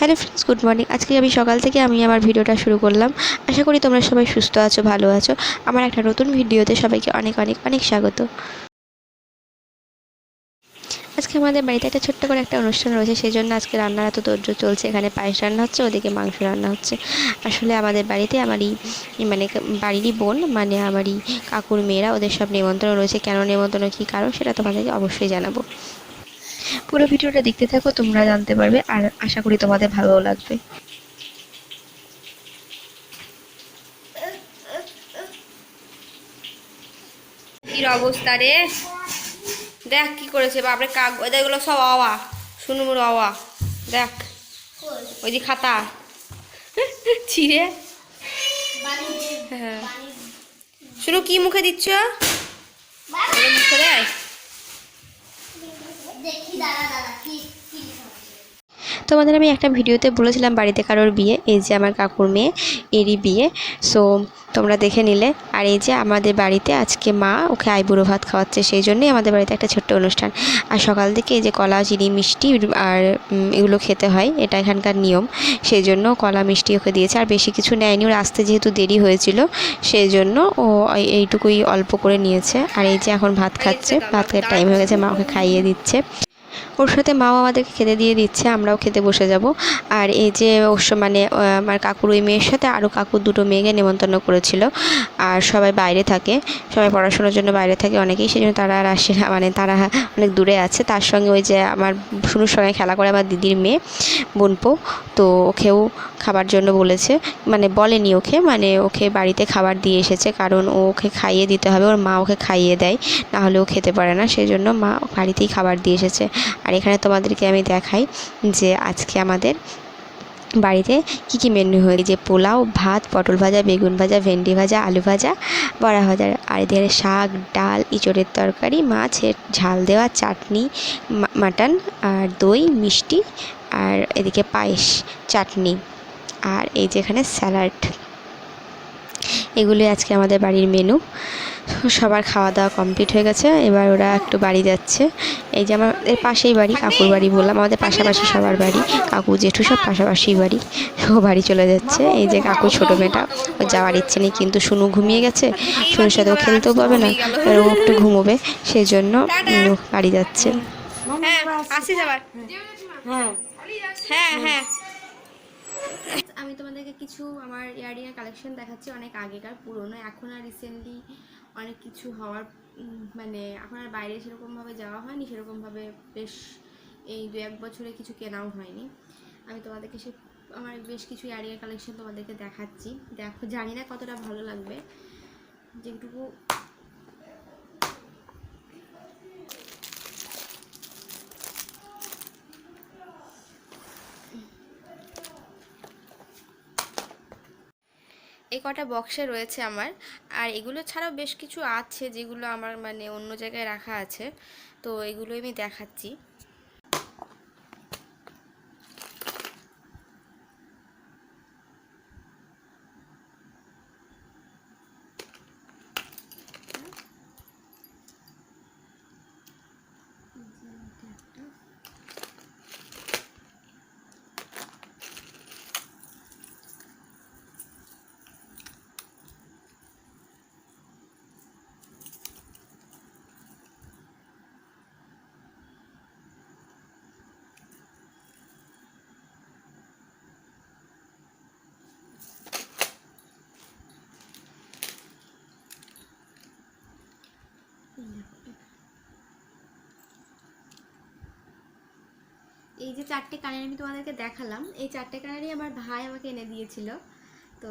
Hello friends, good morning. আজকে আমি সকাল থেকে আমি আমার ভিডিওটা শুরু করলাম। আশা করি তোমরা সবাই সুস্থ আছো, ভালো আছো। আমার একটা নতুন ভিডিওতে সবাইকে অনেক অনেক অনেক স্বাগত। আজকে আমাদের বাড়িতে একটা ছোট্ট করে একটা অনুষ্ঠান রয়েছে সেই জন্য আজকে রান্নার এত দৌর্য চলছে। এখানে পায়েস রান্না হচ্ছে, ওদিকে মাংস রান্না হচ্ছে। আসলে আমাদের বাড়িতে আমারই মানে বাড়িরই বোন মানে আমারই কাকুর মেয়েরা, ওদের সব নিমন্ত্রণ রয়েছে। কেন নিমন্ত্রণ, কী কারণ, সেটা তোমাদেরকে অবশ্যই জানাব। পুরো ভিডিওটা দেখতে থাকো তোমরা জানতে পারবে আর আশা করি তোমাদের ভালো লাগবে। কি অবস্থা রে। দেখ কি করেছে বাপরে কাক এগুলো সব আওয়া শুনুমুর আওয়া। দেখ ওই যে খাতা। ছিঁড়ে হ্যাঁ। শুনু কি মুখে দিচ্ছ? মুখে দেয় দেখি দাঁড়া দাঁড়া কি কি তোমাদের আমি একটা ভিডিওতে বলেছিলাম বাড়িতে কারোর বিয়ে, এই যে আমার কাকুর মেয়ে, এরই বিয়ে। সো তোমরা দেখে নিলে। আর এই যে আমাদের বাড়িতে আজকে মা, ওকে আইবুড়ো ভাত খাওয়াচ্ছে, সেই জন্যই আমাদের বাড়িতে একটা ছোট্ট অনুষ্ঠান। আর সকাল থেকে এই যে কলা, চিনি, মিষ্টি, আর এগুলো খেতে হয়, এটা এখানকার নিয়ম। সেই জন্য কলা, মিষ্টি ওকে দিয়েছে। আর বেশি কিছু নেয়নি, ওর আসতে যেহেতু দেরি হয়েছিল, সেই জন্য ও এইটুকুই অল্প করে নিয়েছে। আর এই যে এখন ভাত খাচ্ছে ভাত খাওয়ার টাইম হয়ে গেছে, মা ওকে খাইয়ে দিচ্ছে। ওর সাথে মাও আমাদেরকে খেতে দিয়ে দিচ্ছে, আমরাও খেতে বসে যাব। আর এই যে স- মানে আমার কাকুর ওই মেয়ের সাথে আরও কাকুর দুটো মেয়েকে নেমন্তন্ন করেছিল। আর সবাই বাইরে থাকে, সবাই পড়াশোনার জন্য বাইরে থাকে অনেকেই সেই জন্য তারা আর আসে না। মানে তারা অনেক দূরে আছে। তার সঙ্গে ওই যে আমার শুনুর সঙ্গে খেলা করে আমার দিদির মেয়ে, বোনপো। তো ওকেও খাবার জন্য বলেছে মানে বলেনি ওকে মানে ওকে বাড়িতে খাবার দিয়ে এসেছে, কারণ ও ওকে খাইয়ে দিতে হবে, ওর মা ওকে খাইয়ে দেয়, না হলে ও খেতে পারে না। সেই জন্য মা বাড়িতেই খাবার দিয়ে এসেছে। আর এখানে তোমাদেরকে আমি দেখাই যে আজকে আমাদের বাড়িতে কী কী মেনু হয়েছে। যে পোলাও, ভাত, পটল ভাজা, বেগুন ভাজা, ভেন্ডি ভাজা, আলু ভাজা, বড়া ভাজা। আর এদের শাক, ডাল, ইঁচড়ের তরকারি মাছের ঝাল দেওয়া, চাটনি মাটন, আর দই, মিষ্টি, আর এদিকে পায়েস, চাটনি। আর এই যে এখানে স্যালাড। এগুলোই আজকে আমাদের বাড়ির মেনু সবার খাওয়া দাওয়া কমপ্লিট হয়ে গেছে। এবার ওরা একটু বাড়ি যাচ্ছে। এই যে আমার এর পাশেই বাড়ি, কাকুর বাড়ি বললাম। আমাদের পাশাপাশি সবার বাড়ি। কাকু, জেঠু সব পাশাপাশি বাড়ি। ও বাড়ি চলে যাচ্ছে। এই যে কাকু ছোটো মেয়েটা ও যাওয়ার ইচ্ছে নেই, কিন্তু শুনু ঘুমিয়ে গেছে। শুনুর সাথে ও খেলতেও পাবে না ও একটু ঘুমোবে। সেই জন্য বাড়ি যাচ্ছে। হ্যাঁ আবার হ্যাঁ হ্যাঁ। আমি তোমাদেরকে কিছু আমার ইয়ারিংয়ের কালেকশন দেখাচ্ছি অনেক আগেকার, পুরনো। এখন আর রিসেন্টলি অনেক কিছু হওয়ার মানে এখন আর বাইরে সেরকমভাবে যাওয়া হয়নি, সেরকমভাবে বেশ এই দু এক বছরে কিছু কেনাও হয়নি। আমি তোমাদেরকে সে, আমার বেশ কিছু ইয়ারিংয়ের কালেকশন তোমাদেরকে দেখাচ্ছি। দেখো, জানি না কতটা ভালো লাগবে। যেটুকু এই কটা বক্সে রয়েছে আমার। আর এগুলো ছাড়াও বেশ কিছু আছে যেগুলো আমার মানে অন্য জায়গায় রাখা আছে। তো এগুলো আমি দেখাচ্ছি। এই যে চারটে কানের আমি তোমাদেরকে দেখালাম, এই চারটে কানেরই আমার ভাই আমাকে এনে দিয়েছিল। তো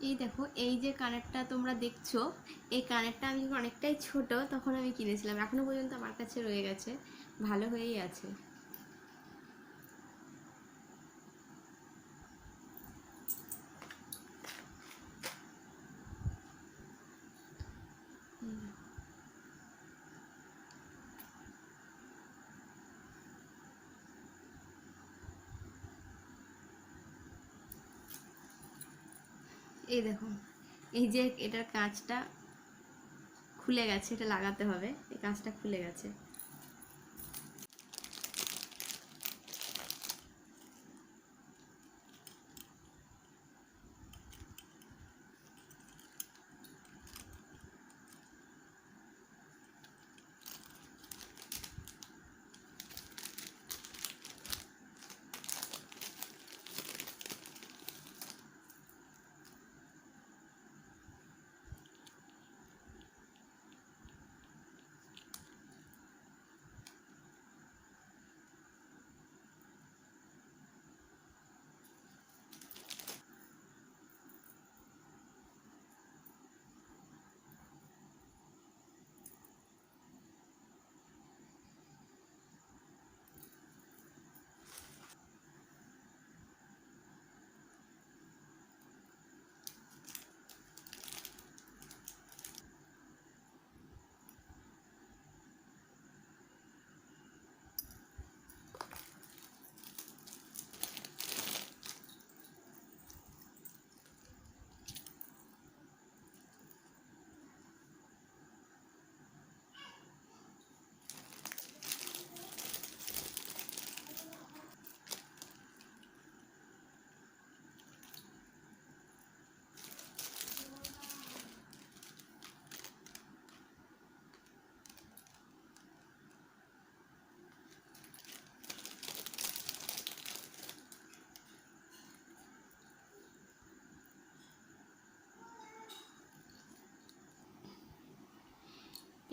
এই দেখো, এই যে কানেরটা তোমরা দেখছ, এই কানেরটা আমি অনেকটাই ছোট, তখন আমি কিনেছিলাম। এখনও পর্যন্ত আমার কাছে রয়ে গেছে, ভালো হয়েই আছে। এই দেখো এই যে এটার কাঁচটা খুলে গেছে, এটা লাগাতে হবে, এই কাঁচটা খুলে গেছে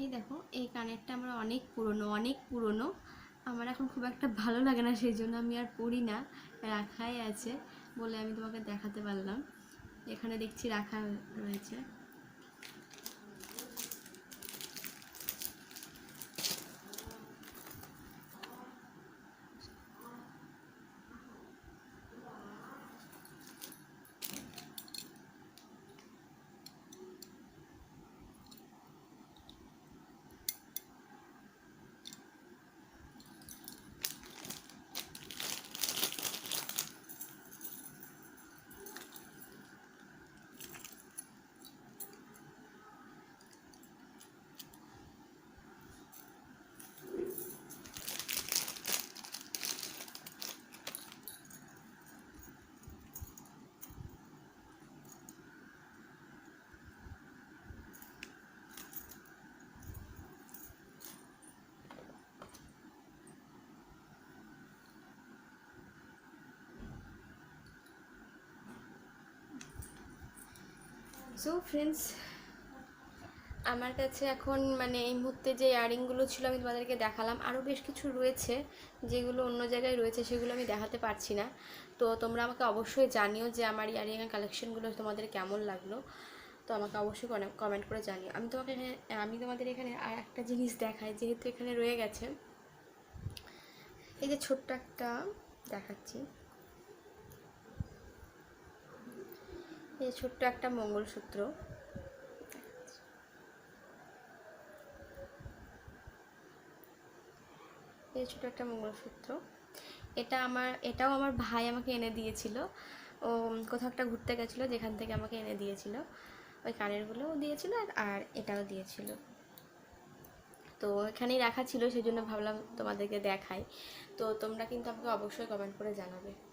এই দেখো, এই কানেরটা আমার অনেক পুরনো অনেক পুরনো। আমার এখন খুব একটা ভালো লাগে না, সেই জন্য আমি আর পড়ি না। রাখাই আছে বলে আমি তোমাকে দেখাতে পারলাম। এখানে দেখছি রাখা রয়েছে। সো ফ্রেন্ডস আমার কাছে এখন মানে এই মুহূর্তে যে ইয়ারিংগুলো ছিল আমি তোমাদেরকে দেখালাম আরও বেশ কিছু রয়েছে যেগুলো অন্য জায়গায় রয়েছে, সেগুলো আমি দেখাতে পারছি না। তো তোমরা আমাকে অবশ্যই জানিও যে আমার ইয়ারিংয়ের কালেকশনগুলো তোমাদের কেমন লাগল। তো আমাকে অবশ্যই কমেন্ট করে জানিও। আমি তোমাকে আমি তোমাদের এখানে আর একটা জিনিস দেখাই, যেহেতু এখানে রয়ে গেছে। এই যে ছোট্ট একটা, দেখাচ্ছি। এই ছোট্ট একটা মঙ্গলসূত্র। এই ছোট একটা মঙ্গলসূত্র। এটা আমার, এটাও আমার ভাই আমাকে এনে দিয়েছিল। ও কোথাও একটা ঘুরতে গেছিল, যেখান থেকে আমাকে এনে দিয়েছিল। ওই কানেরগুলোও দিয়েছিল আর- এটাও দিয়েছিল। তো এখানেই রাখা ছিল সেই জন্য ভাবলাম তোমাদেরকে দেখাই। তো তোমরা কিন্তু আমাকে অবশ্যই কমেন্ট করে জানাবে।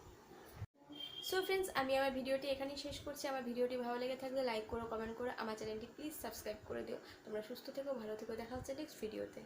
সো ফ্রেন্ডস আমি আমার ভিডিওটি এখানেই শেষ করছি। আমার ভিডিওটি ভালো লেগে থাকলে লাইক করো কমেন্ট করো। আমার চ্যানেলটি প্লিজ সাবস্ক্রাইব করে দিও। তোমরা সুস্থ থেকো, ভালো থেকো। দেখা হচ্ছে নেক্সট ভিডিওতে